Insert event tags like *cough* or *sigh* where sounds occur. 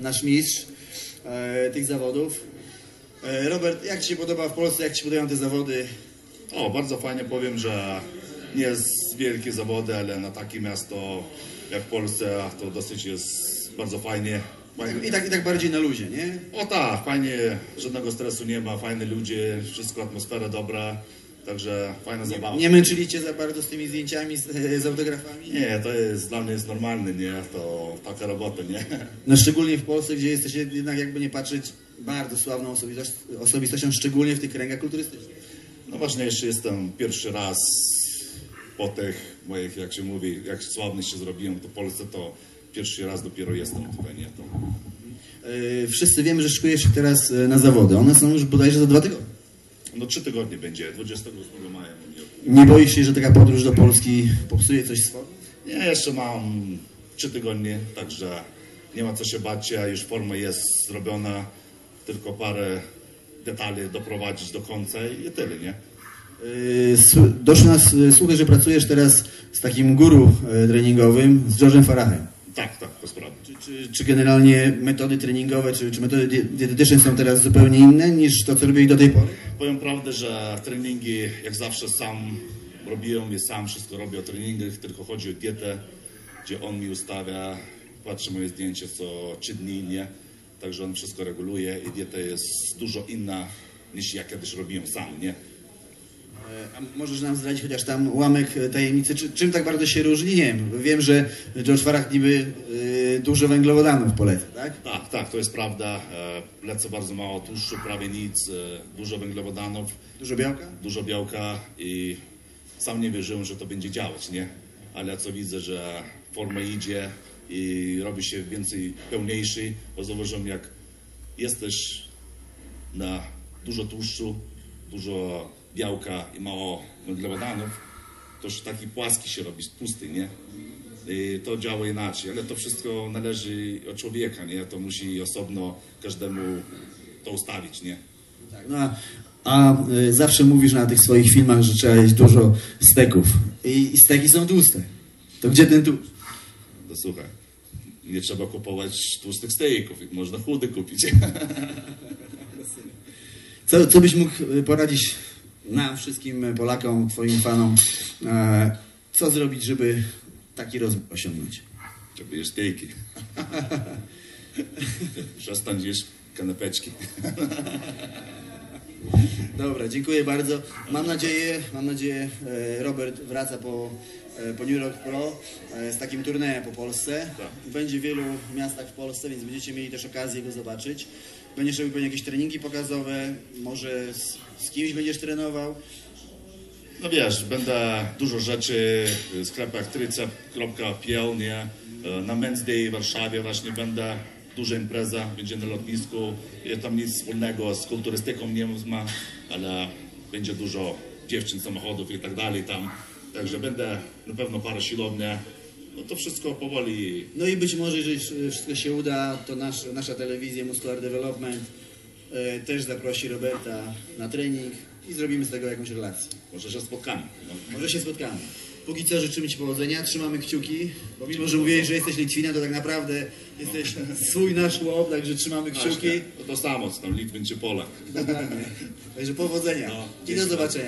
nasz mistrz e, tych zawodów. E, Robert, jak Ci się podoba w Polsce, jak Ci podobają te zawody? O, bardzo fajnie powiem, że nie jest wielkie zawody, ale na takie miasto jak Polsce to dosyć jest bardzo fajnie. fajnie. I tak, I tak bardziej na luzie, nie? O tak, fajnie, żadnego stresu nie ma, fajne ludzie, wszystko atmosfera dobra, także fajna zabawa. Nie męczyli Cię za bardzo z tymi zdjęciami, z, z autografami? Nie, to jest dla mnie jest normalne, nie? To taka robota, nie? No szczególnie w Polsce, gdzie jesteś jednak jakby nie patrzeć bardzo sławną osobistość, osobistością, szczególnie w tych kręgach kulturystycznych. No właśnie, jeszcze jestem pierwszy raz po tych moich, jak się mówi, jak sławny się zrobiłem to Polsce, to pierwszy raz dopiero jestem tutaj, nie? To... E, Wszyscy wiemy, że szykujesz się teraz e, na zawody. One są już bodajże za dwa tygodnie. No trzy tygodnie będzie, 28 maja. Nie boisz się, że taka podróż do Polski popsuje coś swojego? Nie, jeszcze mam trzy tygodnie, także nie ma co się bać, a już forma jest zrobiona, tylko parę detali doprowadzić do końca i tyle, nie? Yy, Doszły nas yy, słuchy, że pracujesz teraz z takim guru yy, treningowym, z George'em Farahem. Tak, tak, to jest prawda. Czy, czy, czy generalnie metody treningowe, czy, czy metody die- dietetyczne są teraz zupełnie inne niż to, co robiłeś do tej pory? Powiem prawdę, że treningi jak zawsze sam robiłem i sam wszystko robię o treningach, tylko chodzi o dietę, gdzie on mi ustawia, patrzy moje zdjęcie co trzy dni, nie? Także on wszystko reguluje i dieta jest dużo inna niż ja kiedyś robiłem sam, nie? E, A możesz nam zdradzić chociaż tam ułamek e, tajemnicy, czy, czym tak bardzo się różni? Nie wiem, wiem, że George Farah niby yy, dużo węglowodanów poleca, tak? Tak, tak, to jest prawda. E, Lecę bardzo mało tłuszczu, prawie nic, e, dużo węglowodanów, Dużo białka? dużo białka i sam nie wierzyłem, że to będzie działać, nie? Ale co widzę, że forma idzie i robi się więcej pełniejszy, bo zauważyłem, jak jesteś na dużo tłuszczu, dużo białka i mało węglowodanów, to już taki płaski się robi, pusty, nie? I to działa inaczej, ale to wszystko należy od człowieka, nie? To musi osobno każdemu to ustawić, nie? Tak, no a, a y, zawsze mówisz na tych swoich filmach, że trzeba jeść dużo steków. I, I steki są tłuste. To gdzie ten tłuszt? To słuchaj, nie trzeba kupować tłustych stejków, można chudy kupić. *laughs* Co, co byś mógł y, poradzić nam, wszystkim y, Polakom, twoim fanom? E, co zrobić, żeby taki rozwój osiągnąć? Żeby jeść stejki. Przestań jeść kanapeczki. Dobra, dziękuję bardzo. Mam nadzieję, mam nadzieję, e, Robert wraca po, e, po New York Pro e, z takim turniejem po Polsce. Tak. Będzie w wielu miastach w Polsce, więc będziecie mieli też okazję go zobaczyć. Będziesz robił pewnie jakieś treningi pokazowe, może z, z kimś będziesz trenował. No wiesz, będę dużo rzeczy w sklepach trycep.pl, nie? E, Na Men's Day w Warszawie właśnie będę, duża impreza, będzie na lotnisku. Ja tam nic wspólnego z kulturystyką nie ma, ale będzie dużo dziewczyn, samochodów i tak dalej tam. Także będę na pewno parę siłownia. No to wszystko powoli No i być może, jeżeli wszystko się uda, to nasz, nasza telewizja Muscular Development e, też zaprosi Roberta na trening i zrobimy z tego jakąś relację. może się spotkamy. No. Może się spotkamy. Póki co życzymy Ci powodzenia, trzymamy kciuki, bo mimo, że mówiłeś, że jesteś Litwinem, to tak naprawdę jesteś swój nasz chłop, także trzymamy kciuki. To, to samo, co tam Litwin czy Polak. Dokładnie. Także powodzenia No, i do zobaczenia.